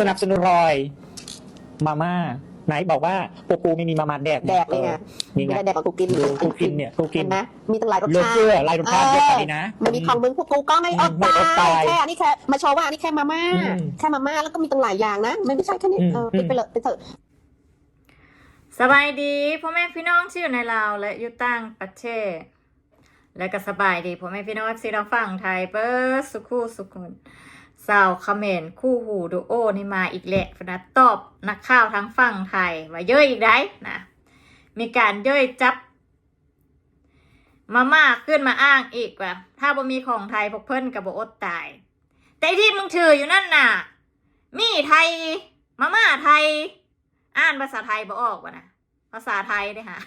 สนับสนุนรอย มาม่าไหนบอกว่าปูปูไม่มีมาม่าแดกแดกเลยไงออนี่ไม่ไงได้แดกของกูกินดูกูกินเนี่ยกูกินเห็นไหมมีตั้งหลายรสเลือกชาติเชื่อลายรสชาติเยอะกว่านี้นะมันมีของมึงพวกกูก็ไม่อดไม่อดตาตายยแค่อันนี้แค่มาโชว์ว่าอันนี้แค่มาม่าอืมแค่มาม่าแล้วก็มีตั้งหลายอย่างนะมันไม่ใช่แค่นี้อืมเอออืมไปเลยไปเถอะสบายดีพ่อแม่พี่น้องที่อยู่ในลาวและอยู่ต่างประเทศ และก็สบายดีพ่อแม่พี่น้องที่เราฟังไทยเบิร์ดสุขูสุขุน สาวคอมเมนต์คู่หูดูโอนี่มาอีกแหละฟนะตอบนักข่าวทั้งฝั่งไทยว่าเย้ยอีกได้นะมีการเย้ยจับ มาม่าขึ้นมาอ้างอีกว่า ถ้าบ่มีของไทยพวกเพิ่นกับบ่อดตาย แต่ที่มึงถืออยู่นั่นน่ะ มีไทย มาม่าไทย อ่านภาษาไทยบ่ออกวะนะภาษาไทยเนี่ยฮะ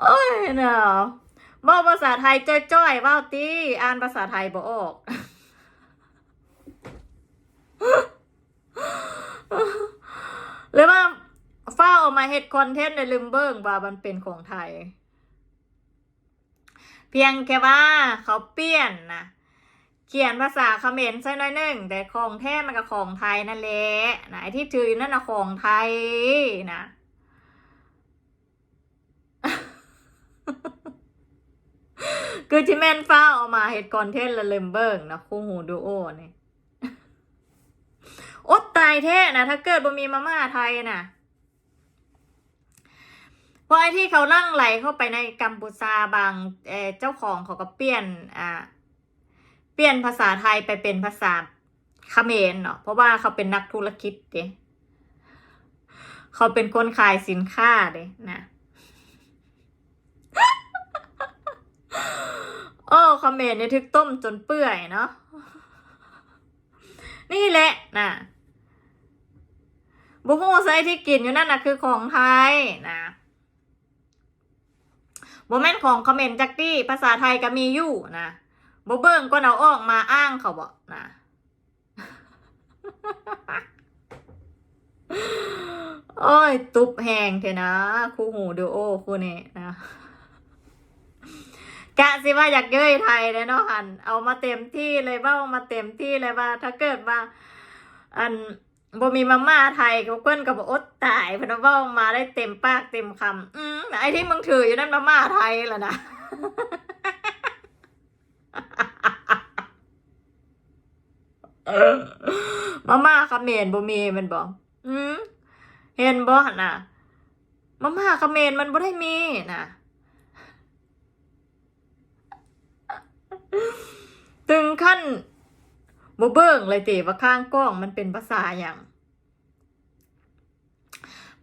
โอ้ยเนาะ บอกภาษาไทยจ้อยๆเว้าตีอ่านภาษาไทยบ่ออกหรือว่าเฝ้าเอามาเฮ็ดคอนเทนต์ในลืมเบิ้งว่ามันเป็นของไทย เพียงแค่ว่าเขาเปลี่ยนนะเขียนภาษาเขมรใช่น้อยหนึ่งแต่ของแท้มันก็ของไทยนั่นแหละนะไอ้ที่ถืออยู่นั่นนะของไทยนะ คือที่แม่นฟ้าเอามาเฮ็ดคอนเทนต์ละเลมเบิงนะคู่หูดูโอนี่อดตายแท้นะถ้าเกิดบ่มีมาม่าไทยน่ะเพราะไอ้ที่เขาลั่งไหลเข้าไปในกัมพูชาบางเอเจ้าของเขาก็เปลี่ยนอ่าเปลี่ยนภาษาไทยไปเป็นภาษาเขมรเนาะเพราะว่าเขาเป็นนักธุรกิจเด้เขาเป็นคนขายสินค้าเด้นะ โอ้เขมรเนี่ยทึกต้มจนเปื่อยเนาะนี่แหละนะบุฮูไซที่กินอยู่นั่นนะคือของไทยนะโมเมนต์ของคอมเขมรจักตี้ภาษาไทยก็มีอยู่นะบ่เบิ่งก็เอาออกมาอ้างเขาบอกนะโอ้ย ตุบแหงเถอะนะ คู่หูดูโอคู่นี้นะ กะสิว่าอยากเย้ยไทยเลยเนาะหันเอามาเต็มที่เลยเบ้ามาเต็มที่เลยว่า ถ้าเกิดว่า อันบ่มีมาม่าไทยเขาเปิ้นกับอดตายพนว่าเว้ามาได้เต็มปากเต็มคำอืมไอ้ที่มึงถืออยู่นั่นมาม่าไทยล่ะนะมาม่าคาเมรบ่มีมันบอกอืมเห็นบ่น่ะมาม่าคาเมรมันบ่ได้มีน่ะ ถึงขั้นบ่เบิ่งเลยติว่าข้างกล้องมันเป็นภาษาอย่าง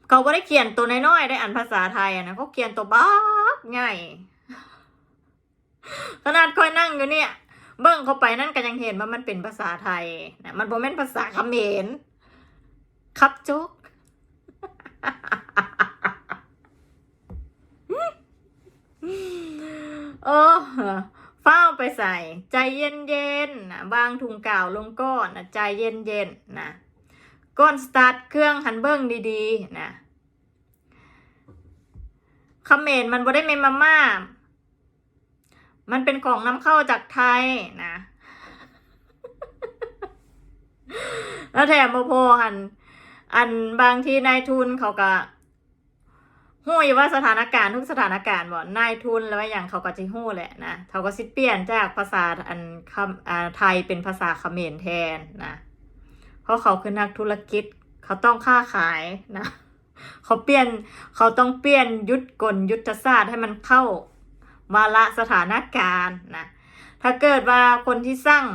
เขาบ่ได้เขียนตัวน้อยๆได้อ่านภาษาไทยอะนะเขาเขียนตัวบักใหญ่ขนาดค่อยนั่งอยู่เนี่ย เบิ่งเข้าไปนั่นก็ยังเห็นว่ามันเป็นภาษาไทยนะมันบ่แม่นภาษาเขมรครับโจ๊กโอ้ เฝ้าไปใส่ ใจเย็นๆนะวางถุงกาวลงก้อนนะใจเย็นๆนะก้อนสตาร์ทเครื่องหันเบิ้งดีๆนะเขมรมันบ่ได้เมนมาม่า มันเป็นของนำเข้าจากไทยนะ แล้วแถมโมโพหันอันบางทีนายทุนเขาก็ หู้ยว่าสถานการณ์ทุกสถานการณ์บ่นายทุนแล้วอย่างเขาก็จะหู้แหละนะเขาก็สิเปลี่ยนจากภาษาอันคำอ่าไทยเป็นภาษาเขมรแทนนะ เพราะเขาคือนักธุรกิจเขาต้องค้าขายนะเขาเปลี่ยนเขาต้องเปลี่ยนยุทธกลยุทธศาสตร์ให้มันเข้าวาระสถานการณ์นะถ้าเกิดว่าคนที่สร้าง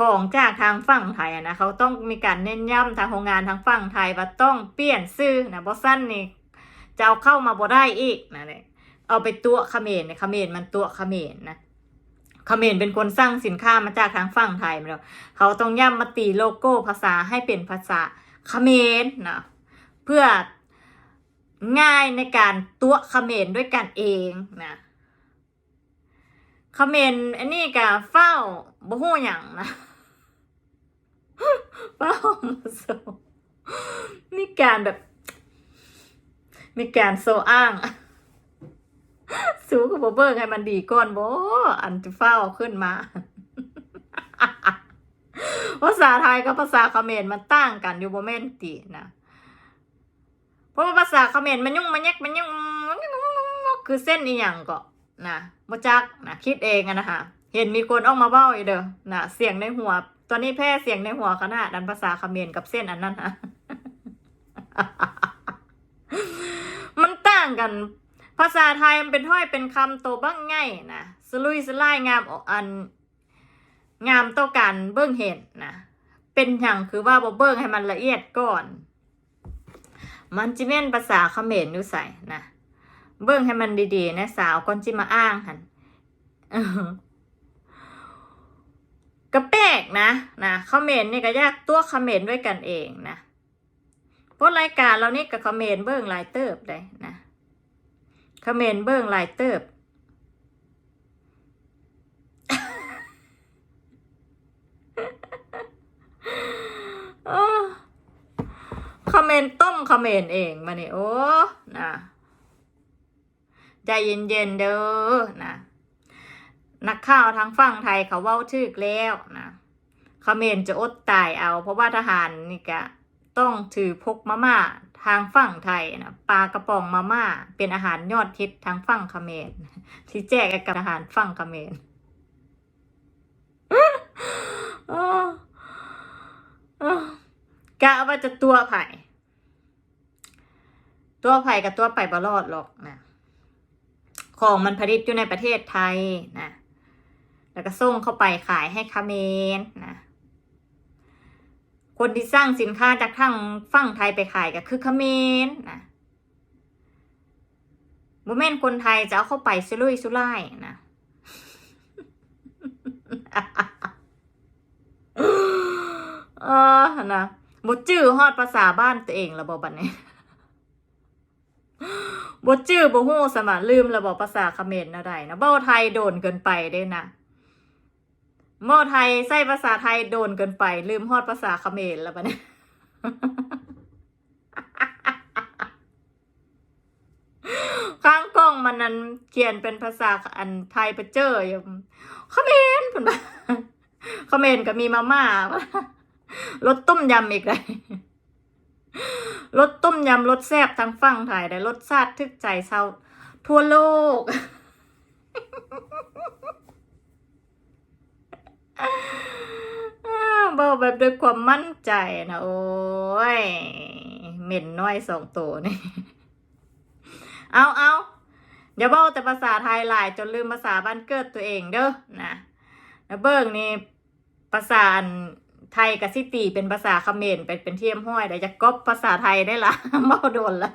ของจากทางฝั่งไทยนะเขาต้องมีการเน้นย้ำทางโรงงานทางฝั่งไทยว่าต้องเปลี่ยนชื่อนะบอสั้นนี่ จะเอาเข้ามาบ่ได้อีกนะเนี่ยเอาไปตัวเขมรเนี่ยเขมรมันตัวเขมรนะเขมรเป็นคนสร้างสินค้ามาจากทางฝั่งไทยมาแล้วเขาต้องย่ำมาตีโลโก้ภาษาให้เป็นภาษาเขมรนะเพื่อง่ายในการตัวเขมรด้วยกันเองนะเขมรอันนี้กับเฝ้าบ่ฮู้หยังนะเฝ้ามาโซมีการแบบ มีการโซอ้าง สูก็บ่เบิ่งให้มันดีก่อนบ่อันจะเฝ้าขึ้นมาภาษาไทยกับภาษาเขมรมันต่างกันอยู่บ่แม่นตินะเพราะว่าภาษาเขมรมันยุ่งมันแยกมันยุ่งคือเส้นอีหยังก็นะบ่จักนะคิดเองอะนะคะเห็นมีคนออกมาเว้าอีเด้อนะเสียงในหัว ตอนนี้แพร่เสียงในหัวขนาดนั้นภาษาเขมรกับเส้นอันนั้นฮะ กัน ภาษาไทยมันเป็นถ้อยเป็นคำโตบ้างง่ายนะสลุยสลายงามออกอัน งามต่อกันเบิ้องเห็นนะเป็นอย่างคือว่าบ่เบิ้งให้มันละเอียดก่อน มันจิแม่นภาษาเขมรอยู่ใส่นะเบิ้งให้มันดีๆนะสาวก่อนจิมาอ้างหันกระแปกนะนะเขมรนี่ก็ยากตัวเขมรด้วยกันเองนะเพราะรายการเรานี่กับเขมรเบิ้องลายเติบได้นะ เขมรเบิ้งลายเติบเออคอมเมนต์ต้มคอมเมนต์เองมาเนี่ยโอ้นะใจเย็นๆเด้อนะนักข่าวทางฝั่งไทยเขาเว้าทึกแล้วนะคอมเมนต์จะอดตายเอา เพราะว่าทหารนี่กะต้องถือพกมาม่า ทางฝั่งไทยนะปลากระป๋องมาม่าเป็นอาหารยอดฮิตทางฝั่งเขมรที่แจกกับทหารฝั่งเขมรกะว่าจะตัวไผ่ตัวไผ่กับตัวไผ่บรอดหรอกนะของมันผลิตอยู่ในประเทศไทยนะแล้วก็ส่งเข้าไปขายให้คาเขมนนะ คนที่สร้างสินค้าจากทางฝั่งไทยไปขายก็คือคาเขมนนะโมเมนคนไทยจะเอาเข้าไปซุลุยซุไล่นะเออนะบดจื้อฮอดภาษาบ้านตัวเองระบบบัดนี้บจื้อบ่ฮู้สมาลืมระบบภาษาเขมรนะได้นะเบ้าไทยโดนเกินไปเด้นะ เบ้าไทยใส่ภาษาไทยโดนเกินไป ลืมฮอดภาษาเขมรแล้วบัดนี้ข้างกล้องมันนั้นเขียนเป็นภาษาอันไทยไปเจออยู่เขมรเพิ่นว่าเขมรก็มีมาม่ารสต้มยำอีกเลยรสต้มยำรสแซ่บทั้งฝั่งไทยได้รสชาติทึกใจชาวทั่วโลก เบาแบบด้วยความมั่นใจนะโอ้ยเหม็นน้อยสองตัวนี่ เอาเอาอย่าเบ้าแต่ภาษาไทยหลายจนลืมภาษาบ้านเกิดตัวเองเด้อนะแล้วเบิ่งนี่ภาษาไทยกับซิตีเป็นภาษาเขมรเป็นเป็นเทียมห้อยแต่จะก๊อปภาษาไทยได้ละเบ้าโดนละ